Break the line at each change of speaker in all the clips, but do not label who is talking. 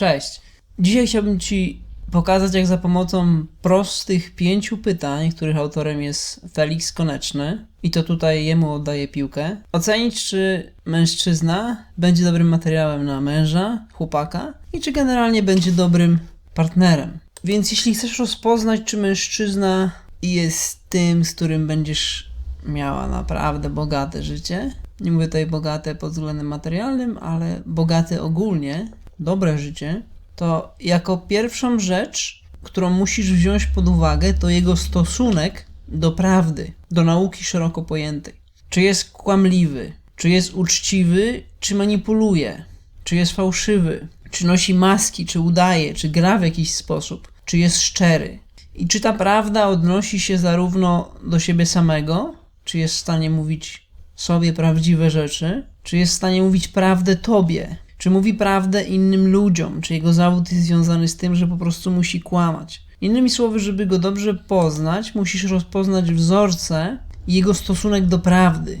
Cześć. Dzisiaj chciałbym Ci pokazać, jak za pomocą prostych pięciu pytań, których autorem jest Felix Koneczny, i to tutaj jemu oddaję piłkę, ocenić, czy mężczyzna będzie dobrym materiałem na męża, chłopaka i czy generalnie będzie dobrym partnerem. Więc jeśli chcesz rozpoznać, czy mężczyzna jest tym, z którym będziesz miała naprawdę bogate życie, nie mówię tutaj bogate pod względem materialnym, ale bogate ogólnie, dobre życie, to jako pierwszą rzecz, którą musisz wziąć pod uwagę, to jego stosunek do prawdy, do nauki szeroko pojętej. Czy jest kłamliwy, czy jest uczciwy, czy manipuluje, czy jest fałszywy, czy nosi maski, czy udaje, czy gra w jakiś sposób, czy jest szczery. I czy ta prawda odnosi się zarówno do siebie samego, czy jest w stanie mówić sobie prawdziwe rzeczy, czy jest w stanie mówić prawdę tobie, czy mówi prawdę innym ludziom, czy jego zawód jest związany z tym, że po prostu musi kłamać. Innymi słowy, żeby go dobrze poznać, musisz rozpoznać wzorce i jego stosunek do prawdy.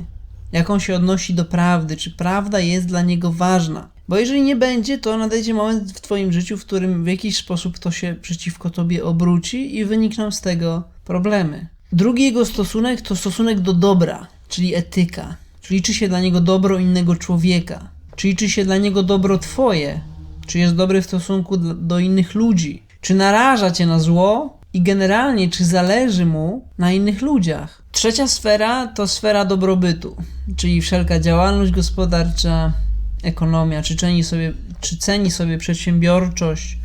Jak on się odnosi do prawdy, czy prawda jest dla niego ważna. Bo jeżeli nie będzie, to nadejdzie moment w Twoim życiu, w którym w jakiś sposób to się przeciwko Tobie obróci i wynikną z tego problemy. Drugi jego stosunek to stosunek do dobra, czyli etyka. Czy liczy się dla niego dobro innego człowieka? Czy liczy się dla niego dobro Twoje? Czy jest dobry w stosunku do, innych ludzi? Czy naraża Cię na zło? I generalnie, czy zależy mu na innych ludziach? Trzecia sfera to sfera dobrobytu, czyli wszelka działalność gospodarcza, ekonomia, czy ceni sobie, czy ceni sobie przedsiębiorczość,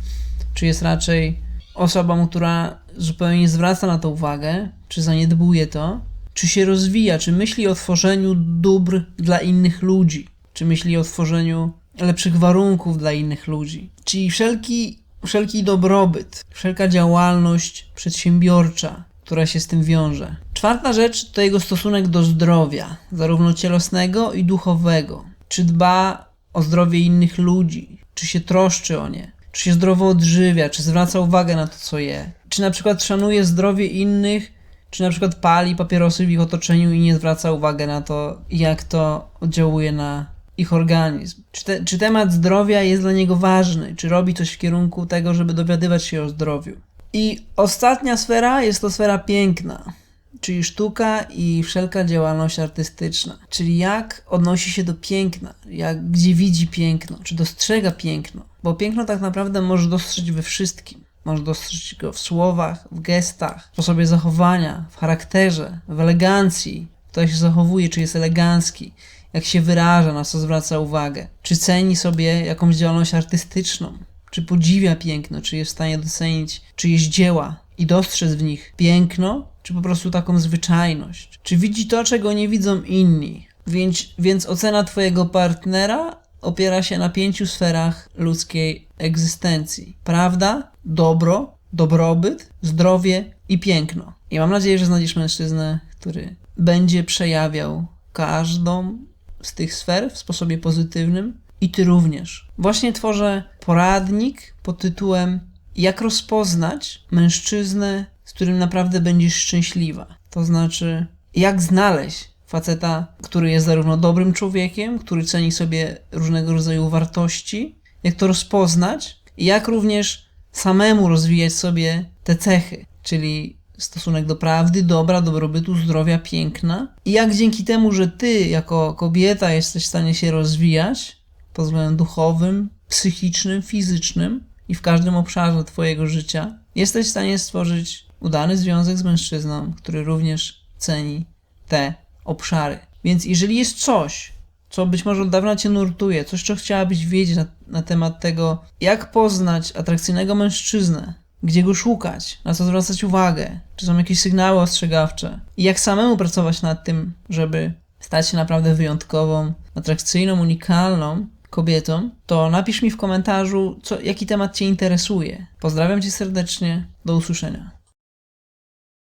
czy jest raczej osobą, która zupełnie nie zwraca na to uwagę, czy zaniedbuje to, czy się rozwija, czy myśli o tworzeniu dóbr dla innych ludzi, czy myśli o tworzeniu lepszych warunków dla innych ludzi. Czyli wszelki, wszelki dobrobyt, wszelka działalność przedsiębiorcza, która się z tym wiąże. Czwarta rzecz to jego stosunek do zdrowia, zarówno cielesnego i duchowego. Czy dba o zdrowie innych ludzi, czy się troszczy o nie, czy się zdrowo odżywia, czy zwraca uwagę na to, co je, czy na przykład szanuje zdrowie innych, czy na przykład pali papierosy w ich otoczeniu i nie zwraca uwagi na to, jak to oddziałuje na ich organizm. Czy, te, czy temat zdrowia jest dla niego ważny, czy robi coś w kierunku tego, żeby dowiadywać się o zdrowiu. I ostatnia sfera jest to sfera piękna, czyli sztuka i wszelka działalność artystyczna. Czyli jak odnosi się do piękna, jak, gdzie widzi piękno, czy dostrzega piękno. Bo piękno tak naprawdę może dostrzec we wszystkim. Możesz dostrzec go w słowach, w gestach, w sposobie zachowania, w charakterze, w elegancji, kto się zachowuje, czy jest elegancki, jak się wyraża, na co zwraca uwagę, czy ceni sobie jakąś działalność artystyczną, czy podziwia piękno, czy jest w stanie docenić czyjeś dzieła i dostrzec w nich piękno, czy po prostu taką zwyczajność, czy widzi to, czego nie widzą inni. Więc, więc ocena Twojego partnera opiera się na pięciu sferach ludzkiej egzystencji: prawda, dobro, dobrobyt, zdrowie i piękno. I mam nadzieję, że znajdziesz mężczyznę, który będzie przejawiał każdą z tych sfer w sposobie pozytywnym i ty również. Właśnie tworzę poradnik pod tytułem Jak rozpoznać mężczyznę, z którym naprawdę będziesz szczęśliwa. To znaczy, jak znaleźć faceta, który jest zarówno dobrym człowiekiem, który ceni sobie różnego rodzaju wartości, jak to rozpoznać jak również samemu rozwijać sobie te cechy, czyli stosunek do prawdy, dobra, dobrobytu, zdrowia, piękna. I jak dzięki temu, że ty jako kobieta jesteś w stanie się rozwijać pod względem duchowym, psychicznym, fizycznym i w każdym obszarze twojego życia, jesteś w stanie stworzyć udany związek z mężczyzną, który również ceni te obszary. Więc jeżeli jest coś, co być może od dawna cię nurtuje, coś, co chciałabyś wiedzieć na, na temat tego, jak poznać atrakcyjnego mężczyznę, gdzie go szukać, na co zwracać uwagę, czy są jakieś sygnały ostrzegawcze i jak samemu pracować nad tym, żeby stać się naprawdę wyjątkową, atrakcyjną, unikalną kobietą, to napisz mi w komentarzu, co, jaki temat Cię interesuje. Pozdrawiam Cię serdecznie, do usłyszenia.